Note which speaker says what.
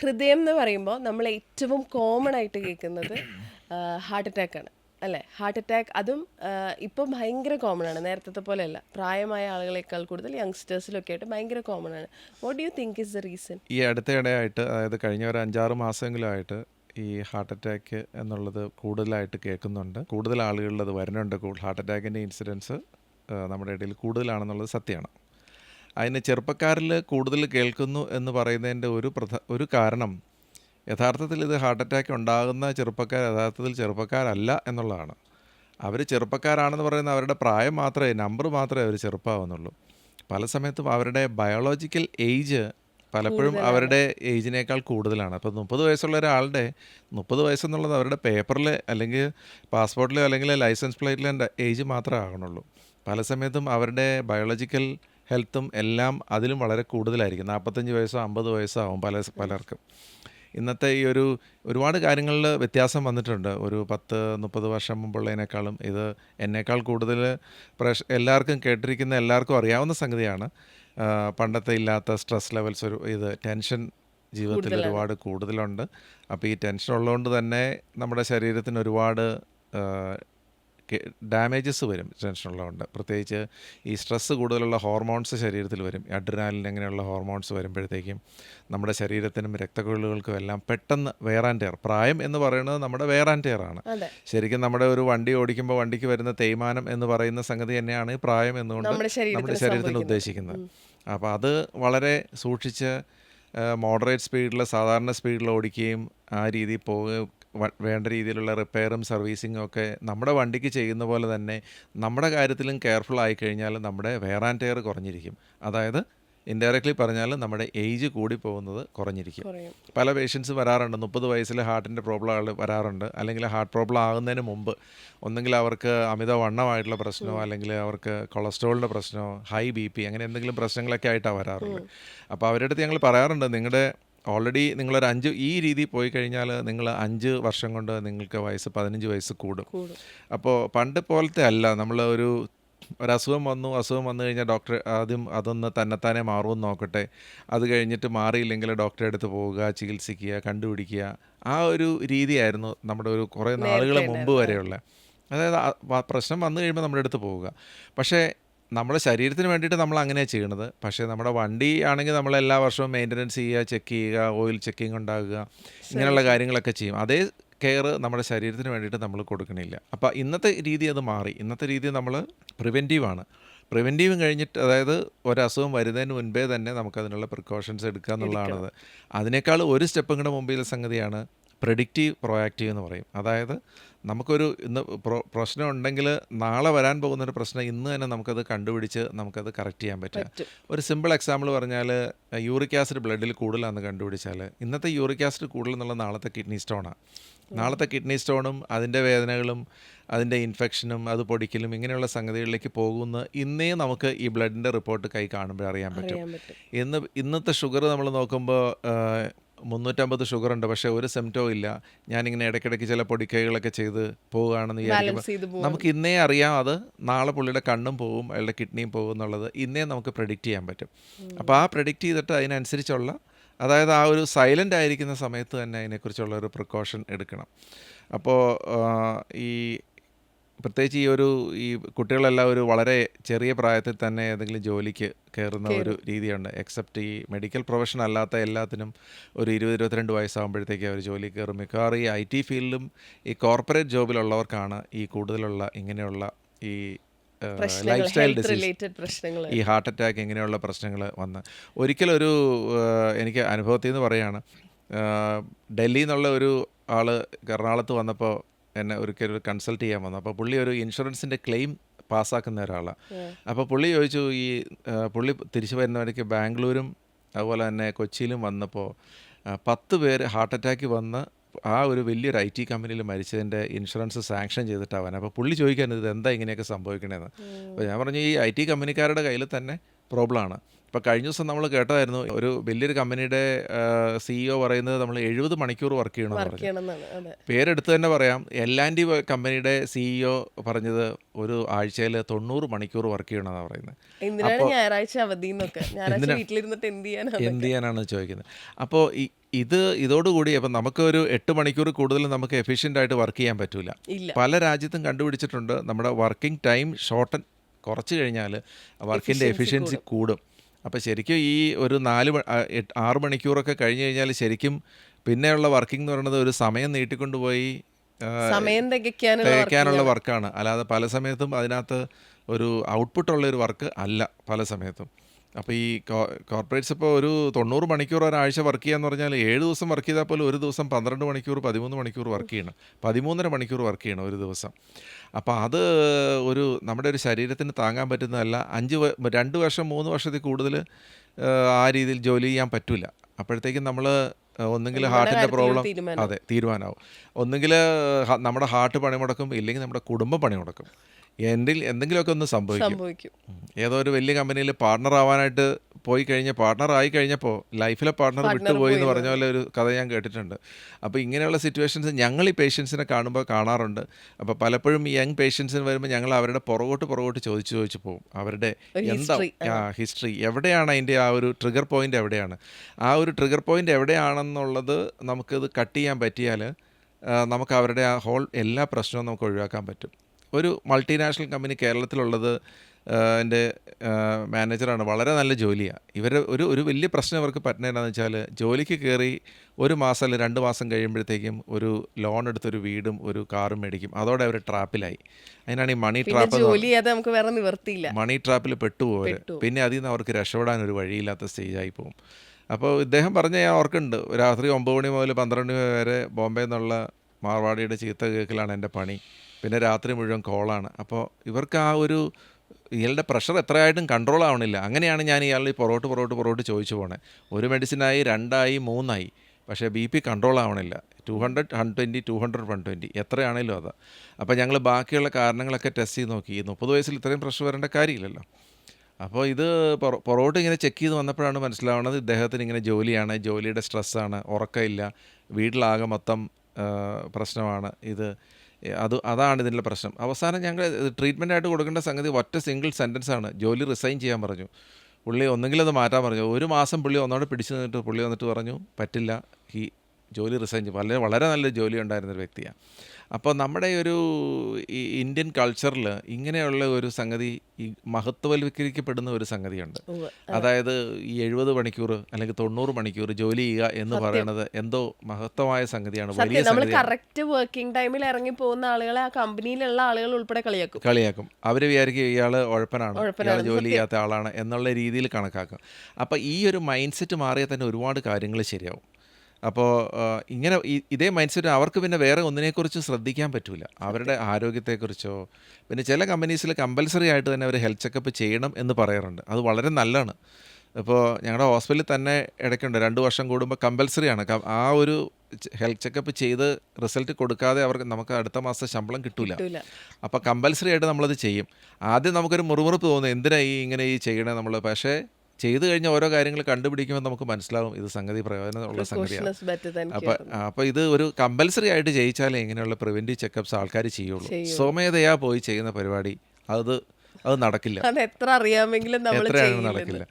Speaker 1: ഹൃദയം എന്ന് പറയുമ്പോൾ നമ്മൾ ഏറ്റവും കോമൺ ആയിട്ട് കേൾക്കുന്നത് ഹാർട്ട് അറ്റാക്ക് ആണ്. അല്ലേ? ഹാർട്ട് അറ്റാക്ക് അതും ഇപ്പം ഭയങ്കര കോമൺ ആണ്. നേരത്തെ പോലെയല്ല. പ്രായമായ ആളുകളെക്കാൾ കൂടുതൽ യങ്സ്റ്റേഴ്സിലൊക്കെ ആയിട്ട് ഭയങ്കര കോമൺ ആണ്. What you think is the reason
Speaker 2: ഈ അടുത്തിടെയായിട്ട് അതായത് കഴിഞ്ഞ ഒരു അഞ്ചാറ് മാസമെങ്കിലുമായിട്ട് ഈ ഹാർട്ട് അറ്റാക്ക് എന്നുള്ളത് കൂടുതലായിട്ട് കേൾക്കുന്നുണ്ട്. കൂടുതൽ ആളുകളിൽ അത് വരുന്നുണ്ട് ഹാർട്ട് അറ്റാക്കിന്റെ ഇൻസിഡൻസ് നമ്മുടെ ഇടയിൽ കൂടുതലാണെന്നുള്ളത് സത്യമാണ്. അതിന് ചെറുപ്പക്കാരിൽ കൂടുതൽ കേൾക്കുന്നു എന്ന് പറയുന്നതിന്റെ ഒരു പ്രധ ഒരു കാരണം യഥാർത്ഥത്തിൽ ഇത് ഹാർട്ട് അറ്റാക്ക് ഉണ്ടാകുന്ന ചെറുപ്പക്കാർ യഥാർത്ഥത്തിൽ ചെറുപ്പക്കാരല്ല എന്നുള്ളതാണ്. അവർ ചെറുപ്പക്കാരാണെന്ന് പറയുന്ന അവരുടെ പ്രായം മാത്രമേ നമ്പർ മാത്രമേ അവർ ചെറുപ്പമാവുന്നുള്ളൂ പല സമയത്തും അവരുടെ ബയോളജിക്കൽ ഏജ് പലപ്പോഴും അവരുടെ ഏജിനേക്കാൾ കൂടുതലാണ്. അപ്പോൾ മുപ്പത് വയസ്സുള്ള ഒരാളുടെ മുപ്പത് വയസ്സെന്നുള്ളത് അവരുടെ പേപ്പറിൽ അല്ലെങ്കിൽ പാസ്പോർട്ടിലോ അല്ലെങ്കിൽ ലൈസൻസ് പ്ലേറ്റിലെ ഏജ് മാത്രമേ ആകണുള്ളൂ. പല സമയത്തും അവരുടെ ബയോളജിക്കൽ ഹെൽത്തും എല്ലാം അതിലും വളരെ കൂടുതലായിരിക്കും. നാൽപ്പത്തഞ്ച് വയസ്സോ അമ്പത് വയസ്സോ ആവും പല പലർക്കും. ഇന്നത്തെ ഈ ഒരു ഒരുപാട് കാര്യങ്ങളിൽ വ്യത്യാസം വന്നിട്ടുണ്ട്. ഒരു പത്ത് മുപ്പത് വർഷം മുമ്പുള്ളതിനേക്കാളും ഇത് എന്നേക്കാൾ കൂടുതൽ പ്രഷ എല്ലാവർക്കും കേട്ടിരിക്കുന്ന എല്ലാവർക്കും അറിയാവുന്ന സംഗതിയാണ്. പണ്ടത്തെ ഇല്ലാത്ത സ്ട്രെസ് ലെവൽസ് ഒരു ഇത് ടെൻഷൻ ജീവിതത്തിൽ ഒരുപാട് കൂടുതലുണ്ട്. അപ്പോൾ ഈ ടെൻഷൻ ഉള്ളതുകൊണ്ട് തന്നെ നമ്മുടെ ശരീരത്തിന് ഒരുപാട് ഡാമേജസ് വരും ടെൻഷൻ ഉള്ളതുകൊണ്ട് പ്രത്യേകിച്ച് ഈ സ്ട്രെസ്സ് കൂടുതലുള്ള ഹോർമോൺസ് ശരീരത്തിൽ വരും. അഡ്രിനാലിൻ അങ്ങനെയുള്ള ഹോർമോൺസ് വരുമ്പോഴത്തേക്കും നമ്മുടെ ശരീരത്തിനും രക്തക്കൊഴിലുകൾക്കും എല്ലാം പെട്ടെന്ന് വേർ ആൻഡ് ടെയർ പ്രായം എന്ന് പറയുന്നത് നമ്മുടെ വേർ ആൻഡ് ടയർ ആണ്. ശരിക്കും നമ്മുടെ ഒരു വണ്ടി ഓടിക്കുമ്പോൾ വണ്ടിക്ക് വരുന്ന തേയ്മാനം എന്ന് പറയുന്ന സംഗതി തന്നെയാണ് ഈ പ്രായം എന്നുകൊണ്ട്
Speaker 1: നമ്മുടെ
Speaker 2: ശരീരത്തിൽ ഉദ്ദേശിക്കുന്നത്. അപ്പോൾ അത് വളരെ സൂക്ഷിച്ച് മോഡറേറ്റ് സ്പീഡിൽ സാധാരണ സ്പീഡിൽ ഓടിക്കുകയും ആ രീതിയിൽ പോവുകയും വേണ്ട രീതിയിലുള്ള റിപ്പയറും സർവീസിങ്ങും ഒക്കെ നമ്മുടെ വണ്ടിക്ക് ചെയ്യുന്ന പോലെ തന്നെ നമ്മുടെ കാര്യത്തിലും കെയർഫുൾ ആയി കഴിഞ്ഞാൽ നമ്മുടെ വെയർ ആൻഡ് ടയർ കുറഞ്ഞിരിക്കും. അതായത് ഇൻഡയറക്ട്ലി പറഞ്ഞാൽ നമ്മുടെ ഏജ് കൂടി പോകുന്നത് കുറഞ്ഞിരിക്കും പല പേഷ്യൻസ് വരാറുണ്ട്. മുപ്പത് വയസ്സിൽ ഹാർട്ടിന്റെ പ്രോബ്ലം ആൾ വരാറുണ്ട്. അല്ലെങ്കിൽ ഹാർട്ട് പ്രോബ്ലം ആകുന്നതിന് മുമ്പ് ഒന്നെങ്കിൽ അവർക്ക് അമിത വണ്ണമായിട്ടുള്ള പ്രശ്നമോ അല്ലെങ്കിൽ അവർക്ക് കൊളസ്ട്രോളിന്റെ പ്രശ്നമോ ഹൈ ബി പി അങ്ങനെ എന്തെങ്കിലും പ്രശ്നങ്ങളൊക്കെ ആയിട്ടാണ് വരാറുള്ളത്. അപ്പോൾ അവരുടെ അടുത്ത് ഞങ്ങൾ പറയാറുണ്ട് നിങ്ങളുടെ ഓൾറെഡി നിങ്ങളൊരു അഞ്ച് ഈ രീതി പോയി കഴിഞ്ഞാൽ നിങ്ങൾ അഞ്ച് വർഷം കൊണ്ട് നിങ്ങൾക്ക് വയസ്സ് പതിനഞ്ച് വയസ്സ് കൂടും. അപ്പോൾ പണ്ട് പോലത്തെ അല്ല. നമ്മൾ ഒരു ഒരസുഖം വന്നു അസുഖം വന്നു കഴിഞ്ഞാൽ ഡോക്ടർ ആദ്യം അതൊന്ന് തന്നെത്താനെ മാറുമെന്ന് നോക്കട്ടെ. അത് കഴിഞ്ഞിട്ട് മാറിയില്ലെങ്കിൽ ഡോക്ടറെ അടുത്ത് പോവുക ചികിത്സിക്കുക കണ്ടുപിടിക്കുക. ആ ഒരു രീതിയായിരുന്നു നമ്മുടെ ഒരു കുറേ നാളുകൾ മുമ്പ് വരെയുള്ള. അതായത് പ്രശ്നം വന്നു കഴിയുമ്പോൾ നമ്മുടെ അടുത്ത് പോവുക. പക്ഷേ നമ്മുടെ ശരീരത്തിന് വേണ്ടിയിട്ട് നമ്മൾ അങ്ങനെയാണ് ചെയ്യണത്. പക്ഷേ നമ്മുടെ വണ്ടി ആണെങ്കിൽ നമ്മൾ എല്ലാ വർഷവും മെയിന്റനൻസ് ചെയ്യുക ചെക്ക് ചെയ്യുക ഓയിൽ ചെക്കിങ് ഉണ്ടാകുക ഇങ്ങനെയുള്ള കാര്യങ്ങളൊക്കെ ചെയ്യും. അതേ കെയർ നമ്മുടെ ശരീരത്തിന് വേണ്ടിയിട്ട് നമ്മൾ കൊടുക്കണില്ല. അപ്പോൾ ഇന്നത്തെ രീതി അത് മാറി. ഇന്നത്തെ രീതി നമ്മൾ പ്രിവെന്റീവാണ് പ്രിവെന്റീവ് കഴിഞ്ഞിട്ട് അതായത് ഒരസുഖം വരുന്നതിന് മുൻപേ തന്നെ നമുക്കതിനുള്ള പ്രിക്കോഷൻസ് എടുക്കുക എന്നുള്ളതാണത്. അതിനേക്കാൾ ഒരു സ്റ്റെപ്പും കൂടെ മുമ്പിലെ സംഗതിയാണ് പ്രഡിക്റ്റീവ് പ്രൊയാക്റ്റീവ് എന്ന് പറയും. അതായത് നമുക്കൊരു ഇന്ന് പ്രോ പ്രശ്നം ഉണ്ടെങ്കിൽ നാളെ വരാൻ പോകുന്നൊരു പ്രശ്നം ഇന്ന് തന്നെ നമുക്കത് കണ്ടുപിടിച്ച് നമുക്കത് കറക്റ്റ് ചെയ്യാൻ പറ്റുക.
Speaker 1: പറ്റും.
Speaker 2: ഒരു സിമ്പിൾ എക്സാമ്പിൾ പറഞ്ഞാൽ യൂറിക് ആസിഡ് ബ്ലഡിൽ കൂടുതലാണെന്ന് കണ്ടുപിടിച്ചാൽ ഇന്നത്തെ യൂറിക് ആസിഡ് കൂടുതൽ എന്നുള്ള നാളത്തെ കിഡ്നി സ്റ്റോണാണ് നാളത്തെ കിഡ്നി സ്റ്റോണും അതിന്റെ വേദനകളും അതിന്റെ ഇൻഫെക്ഷനും അത് പൊടിക്കലും ഇങ്ങനെയുള്ള സംഗതികളിലേക്ക് പോകുന്ന ഇന്നേ നമുക്ക് ഈ ബ്ലഡിന്റെ റിപ്പോർട്ട് കൈ കാണുമ്പോൾ അറിയാൻ പറ്റും. ഇന്ന് ഇന്നത്തെ ഷുഗർ നമ്മൾ നോക്കുമ്പോൾ മുന്നൂറ്റമ്പത് ഷുഗർ ഉണ്ട് പക്ഷേ ഒരു സെംറ്റോ ഇല്ല. ഞാനിങ്ങനെ ഇടയ്ക്കിടയ്ക്ക് ചില പൊടിക്കൈകളൊക്കെ ചെയ്ത് പോവുകയാണെന്ന് വിചാരിക്കുമ്പോൾ നമുക്ക് ഇന്നേ അറിയാം അത് നാളെ പുള്ളിയുടെ കണ്ണും പോവും അയാളുടെ കിഡ്നിയും പോകും എന്നുള്ളത്. ഇന്നേ നമുക്ക് പ്രഡിക്റ്റ് ചെയ്യാൻ പറ്റും. അപ്പോൾ ആ പ്രഡിക്റ്റ് ചെയ്തിട്ട് അതിനനുസരിച്ചുള്ള അതായത് ആ ഒരു സൈലന്റ് ആയിരിക്കുന്ന സമയത്ത് തന്നെ അതിനെക്കുറിച്ചുള്ള ഒരു പ്രിക്കോഷൻ എടുക്കണം. അപ്പോൾ ഈ പ്രത്യേകിച്ച് ഈ ഒരു ഈ കുട്ടികളെല്ലാം ഒരു വളരെ ചെറിയ പ്രായത്തിൽ തന്നെ ഏതെങ്കിലും ജോലിക്ക് കയറുന്ന ഒരു രീതിയുണ്ട്. എക്സെപ്റ്റ് ഈ മെഡിക്കൽ പ്രൊഫഷൻ അല്ലാത്ത എല്ലാത്തിനും ഒരു ഇരുപത് ഇരുപത്തിരണ്ട് വയസ്സാകുമ്പോഴത്തേക്ക് അവർ ജോലി കയറും. മിക്കവാറും ഈ ഐ ടി ഫീൽഡിലും ഈ കോർപ്പറേറ്റ് ജോബിലുള്ളവർക്കാണ് ഈ കൂടുതലുള്ള ഇങ്ങനെയുള്ള ഈ ലൈഫ് സ്റ്റൈൽ ഡിസീസ് ഈ ഹാർട്ട് അറ്റാക്ക് ഇങ്ങനെയുള്ള പ്രശ്നങ്ങൾ വന്ന്. ഒരിക്കലൊരു ഒരു എനിക്ക് അനുഭവത്തിൽ നിന്ന് പറയാണ് ഡൽഹിന്നുള്ള ഡൽഹിയിൽ നിന്നുള്ള ഒരു ആൾ എറണാകുളത്ത് വന്നപ്പോൾ എന്നെ ഒരിക്കൽ ഒരു കൺസൾട്ട് ചെയ്യാൻ വന്നു. അപ്പോൾ പുള്ളി ഒരു ഇൻഷുറൻസിന്റെ ക്ലെയിം പാസ്സാക്കുന്ന ഒരാളാണ് അപ്പോൾ പുള്ളി ചോദിച്ചു ഈ പുള്ളി തിരിച്ചു വരുന്ന വഴിക്ക് ബാംഗ്ലൂരും അതുപോലെ തന്നെ കൊച്ചിയിലും വന്നപ്പോൾ പത്ത് പേര് ഹാർട്ട് അറ്റാക്ക് വന്ന് ആ ഒരു വലിയൊരു ഐ ടി കമ്പനിയിൽ മരിച്ചതിന്റെ ഇൻഷുറൻസ് സാങ്ഷൻ ചെയ്തിട്ടാവാൻ അപ്പോൾ പുള്ളി ചോദിക്കാൻ ഇത് എന്താ ഇങ്ങനെയൊക്കെ സംഭവിക്കണേന്ന്? അപ്പോൾ ഞാൻ പറഞ്ഞു ഈ ഐ ടി കമ്പനിക്കാരുടെ കയ്യിൽ തന്നെ പ്രോബ്ലമാണ് ഇപ്പോൾ കഴിഞ്ഞ ദിവസം നമ്മൾ കേട്ടതായിരുന്നു ഒരു വലിയൊരു കമ്പനിയുടെ സിഇഒ പറയുന്നത് നമ്മൾ എഴുപത് മണിക്കൂർ വർക്ക്
Speaker 1: ചെയ്യണം
Speaker 2: പേരെടുത്ത് തന്നെ പറയാം എൽ ആൻഡ് ഡി കമ്പനിയുടെ സിഇഒ പറഞ്ഞത് ഒരു ആഴ്ചയിൽ തൊണ്ണൂറ് മണിക്കൂർ വർക്ക് ചെയ്യണമെന്നാണ് പറയുന്നത്.
Speaker 1: ഞായറാഴ്ച അവധി വീട്ടിലിരുന്നിട്ട് എന്ത് ചെയ്യാനാണ്?
Speaker 2: എന്ത് ചെയ്യാനാണ് ചോദിക്കുന്നത്? അപ്പോൾ ഇത് ഇതോടുകൂടി അപ്പം നമുക്കൊരു എട്ട് മണിക്കൂർ കൂടുതൽ നമുക്ക് എഫിഷ്യന്റ് ആയിട്ട് വർക്ക് ചെയ്യാൻ
Speaker 1: പറ്റില്ല
Speaker 2: പല രാജ്യത്തും കണ്ടുപിടിച്ചിട്ടുണ്ട് നമ്മുടെ വർക്കിംഗ് ടൈം ഷോർട്ടൻ കുറച്ച് കഴിഞ്ഞാൽ വർക്കിന്റെ എഫിഷ്യൻസി കൂടും. അപ്പോൾ ശരിക്കും ഈ ഒരു നാല് ആറ് മണിക്കൂറൊക്കെ കഴിഞ്ഞ് കഴിഞ്ഞാൽ ശരിക്കും പിന്നെയുള്ള വർക്കിംഗ് എന്ന് പറയുന്നത് ഒരു സമയം നീട്ടിക്കൊണ്ടുപോയി
Speaker 1: സമയം തികയ്ക്കാനുള്ള.
Speaker 2: വർക്കാണ് അല്ലാതെ പല സമയത്തും അതിനകത്ത് ഒരു ഔട്ട്പുട്ടുള്ള ഒരു വർക്ക് അല്ല പല സമയത്തും അപ്പോൾ ഈ കോർപ്പറേറ്റ്സ് ഇപ്പോൾ ഒരു തൊണ്ണൂറ് മണിക്കൂർ ഒരാഴ്ച വർക്ക് ചെയ്യാന്ന് പറഞ്ഞാൽ ഏഴ് ദിവസം വർക്ക് ചെയ്താൽ പോലും ഒരു ദിവസം പന്ത്രണ്ട് മണിക്കൂർ പതിമൂന്ന് മണിക്കൂർ വർക്ക് ചെയ്യണം. പതിമൂന്നര മണിക്കൂർ വർക്ക് ചെയ്യണം ഒരു ദിവസം. അപ്പോൾ അത് ഒരു നമ്മുടെ ഒരു ശരീരത്തിന് താങ്ങാൻ പറ്റുന്നതല്ല. അഞ്ച് രണ്ട് വർഷം മൂന്ന് വർഷത്തിൽ കൂടുതൽ ആ രീതിയിൽ ജോലി ചെയ്യാൻ പറ്റില്ല അപ്പോഴത്തേക്കും നമ്മൾ ഒന്നുകിൽ
Speaker 1: ഹാർട്ടിന്റെ
Speaker 2: പ്രോബ്ലം. അതെ തീരുമാനമാവും ഒന്നുകിൽ നമ്മുടെ ഹാർട്ട് പണിമുടക്കും ഇല്ലെങ്കിൽ നമ്മുടെ കുടുംബം പണിമുടക്കും. എന്തിൽ എന്തെങ്കിലുമൊക്കെ ഒന്ന് സംഭവിക്കും.
Speaker 1: സംഭവിക്കും.
Speaker 2: ഏതോ ഒരു വലിയ കമ്പനിയിൽ പാർട്ണർ ആവാനായിട്ട് പോയി കഴിഞ്ഞ പാർട്ണർ ആയി കഴിഞ്ഞപ്പോൾ ലൈഫിലെ പാർട്ണർ വിട്ടുപോയി എന്ന് പറഞ്ഞ പോലെ ഒരു കഥ ഞാൻ കേട്ടിട്ടുണ്ട്. അപ്പോൾ ഇങ്ങനെയുള്ള സിറ്റുവേഷൻസ് ഞങ്ങൾ ഈ പേഷ്യൻസിനെ കാണുമ്പോൾ കാണാറുണ്ട്. അപ്പോൾ പലപ്പോഴും ഈ യങ് പേഷ്യൻസിന് വരുമ്പോൾ ഞങ്ങൾ അവരുടെ പുറകോട്ട് പുറകോട്ട് ചോദിച്ചു ചോദിച്ചു പോകും. അവരുടെ എന്താ ഹിസ്റ്ററി എവിടെയാണ് അതിന്റെ ആ ഒരു ട്രിഗർ പോയിന്റ് എവിടെയാണ്? ആ ഒരു ട്രിഗർ പോയിന്റ് എവിടെയാണെന്നുള്ളത് നമുക്കത് കട്ട് ചെയ്യാൻ പറ്റിയാൽ നമുക്ക് അവരുടെ ആ ഹോൾ എല്ലാ പ്രശ്നവും നമുക്ക് ഒഴിവാക്കാൻ പറ്റും. ഒരു മൾട്ടിനാഷണൽ കമ്പനി കേരളത്തിലുള്ളത് എന്റെ മാനേജറാണ് വളരെ നല്ല ജോലിയാണ് ഇവർ ഒരു ഒരു വലിയ പ്രശ്നം അവർക്ക് പറ്റുന്നതെന്ന് വെച്ചാൽ ജോലിക്ക് കയറി ഒരു മാസം അല്ലെങ്കിൽ രണ്ട് മാസം കഴിയുമ്പോഴത്തേക്കും ഒരു ലോൺ എടുത്തൊരു വീടും ഒരു കാറും മേടിക്കും. അതോടെ അവർ ട്രാപ്പിലായി അതിനാണ് ഈ മണി ട്രാപ്പ്
Speaker 1: ജോലി നമുക്ക് വേറെ നിവർത്തിയില്ല.
Speaker 2: മണി ട്രാപ്പിൽ പെട്ടുപോകര് പിന്നെ അതിൽ നിന്ന് അവർക്ക് രക്ഷപ്പെടാൻ ഒരു വഴിയില്ലാത്ത സ്റ്റേജായി പോകും അപ്പോൾ ഇദ്ദേഹം പറഞ്ഞ ഞാൻ ഓർക്കുന്നുണ്ട്. രാത്രി ഒമ്പത് മണി മുതൽ പന്ത്രണ്ട് മണി വരെ ബോംബെ എന്നുള്ള മാർവാടിയുടെ ചീത്ത കേൾക്കലാണ് എന്റെ പണി. പിന്നെ രാത്രി മുഴുവൻ കോളാണ്. അപ്പോൾ ഇവർക്ക് ആ ഒരു ഇയാളുടെ പ്രഷർ എത്രയായിട്ടും കൺട്രോൾ ആവണില്ല. അങ്ങനെയാണ് ഞാൻ ഇയാൾ ഈ പുറകോട്ട് പുറകോട്ട് പുറകോട്ട് ചോദിച്ചു പോണേ. ഒരു മെഡിസിനായി രണ്ടായി മൂന്നായി. പക്ഷേ ബി പി കൺട്രോൾ ആവണില്ല. Two hundred one twenty two hundred one twenty എത്രയാണേലും അത്. അപ്പോൾ ഞങ്ങൾ ബാക്കിയുള്ള കാരണങ്ങളൊക്കെ ടെസ്റ്റ് ചെയ്ത് നോക്കി. മുപ്പത് വയസ്സിൽ ഇത്രയും പ്രഷർ വരേണ്ട കാര്യമില്ലല്ലോ. അപ്പോൾ ഇത് പൊറോ പുറകോട്ട് ഇങ്ങനെ ചെക്ക് ചെയ്ത് വന്നപ്പോഴാണ് മനസ്സിലാവുന്നത് ഇദ്ദേഹത്തിന് ഇങ്ങനെ ജോലിയാണ് ജോലിയുടെ സ്ട്രെസ്സാണ് ഉറക്കമില്ല വീട്ടിലാകെ മൊത്തം പ്രശ്നമാണ്. ഇത് അത് അതാണ് ഇതിന്റെ പ്രശ്നം. അവസാനം ഞങ്ങൾ ട്രീറ്റ്മെന്റ് ആയിട്ട് കൊടുക്കേണ്ട സംഗതി ഒറ്റ സിംഗിൾ സെന്റൻസ് ആണ് ജോലി റിസൈൻ ചെയ്യാൻ പറഞ്ഞു. പുള്ളി ഒന്നെങ്കിലും അത് മാറ്റാൻ പറഞ്ഞു. ഒരു മാസം പുള്ളി ഒന്നോടെ പിടിച്ചു നിന്നിട്ട് പുള്ളി വന്നിട്ട് പറഞ്ഞു പറ്റില്ല. ഈ ജോലി റിസൈൻ ചെയ്യും. വളരെ വളരെ നല്ല ജോലി ഉണ്ടായിരുന്നൊരു വ്യക്തിയാണ്. അപ്പോൾ നമ്മുടെ ഒരു ഈ ഇന്ത്യൻ കൾച്ചറിൽ ഇങ്ങനെയുള്ള ഒരു സംഗതി ഈ മഹത്വവൽക്കരിക്കപ്പെടുന്ന ഒരു സംഗതിയുണ്ട്. അതായത് ഈ എഴുപത് മണിക്കൂർ അല്ലെങ്കിൽ തൊണ്ണൂറ് മണിക്കൂർ ജോലി ചെയ്യുക എന്ന് പറയുന്നത് എന്തോ മഹത്വമായ സംഗതിയാണ് വലിയ
Speaker 1: നമ്മൾ കറക്റ്റ് വർക്കിംഗ് ടൈമിൽ ഇറങ്ങി പോകുന്ന ആളുകളെ ആ കമ്പനിയിലുള്ള ആളുകൾ ഉൾപ്പെടെ കളിയാക്കും.
Speaker 2: കളിയാക്കും. അവർ വിചാരിക്കും ഇയാൾ ഉഴപ്പനാണ്. ഇയാൾ ജോലി ചെയ്യാത്ത ആളാണ് എന്നുള്ള രീതിയിൽ കണക്കാക്കും. അപ്പോൾ ഈ ഒരു മൈൻഡ് സെറ്റ് മാറിയാൽ തന്നെ ഒരുപാട് കാര്യങ്ങൾ ശരിയാവും. അപ്പോൾ ഇങ്ങനെ ഇതേ മൈൻഡ് സെറ്റ് അവർക്ക് പിന്നെ വേറെ ഒന്നിനെക്കുറിച്ച് ശ്രദ്ധിക്കാൻ പറ്റില്ല അവരുടെ ആരോഗ്യത്തെക്കുറിച്ചോ പിന്നെ ചില കമ്പനീസിൽ കമ്പൽസറി ആയിട്ട് തന്നെ അവർ ഹെൽത്ത് ചെക്കപ്പ് ചെയ്യണം എന്ന് പറയാറുണ്ട്. അത് വളരെ നല്ലതാണ്. ഇപ്പോൾ ഞങ്ങളുടെ ഹോസ്പിറ്റലിൽ തന്നെ ഇടയ്ക്കുണ്ട് രണ്ട് വർഷം കൂടുമ്പോൾ കമ്പൽസറി ആണ്. ആ ഒരു ഹെൽത്ത് ചെക്കപ്പ് ചെയ്ത് റിസൾട്ട് കൊടുക്കാതെ അവർക്ക് നമുക്ക് അടുത്ത മാസം ശമ്പളം കിട്ടൂല.
Speaker 1: കിട്ടൂല.
Speaker 2: അപ്പോൾ കമ്പൽസറി ആയിട്ട് നമ്മളത് ചെയ്യും. ആദ്യം നമുക്കൊരു മുറിമുറുപ്പ് തോന്നുന്നു എന്തിനാണ് ഈ ഇങ്ങനെ ഈ ചെയ്യണേ നമ്മൾ പക്ഷേ ചെയ്തു കഴിഞ്ഞ ഓരോ കാര്യങ്ങൾ കണ്ടുപിടിക്കുമ്പോൾ നമുക്ക് മനസ്സിലാവും ഇത് സംഗതി പ്രയോജനമുള്ള സംഗതിയാണ്.
Speaker 1: അപ്പൊ
Speaker 2: അപ്പൊ ഇത് ഒരു കമ്പൽസറി ആയിട്ട് ചെയ്യിച്ചാലേ ഇങ്ങനെയുള്ള പ്രിവെന്റീവ് ചെക്കപ്സ് ആൾക്കാർ ചെയ്യുള്ളൂ. സ്വമേധയാ പോയി ചെയ്യുന്ന പരിപാടി. അത് അത് നടക്കില്ല.
Speaker 1: അത് എത്ര അറിയാമെങ്കിലും നമ്മൾ
Speaker 2: നടക്കില്ല.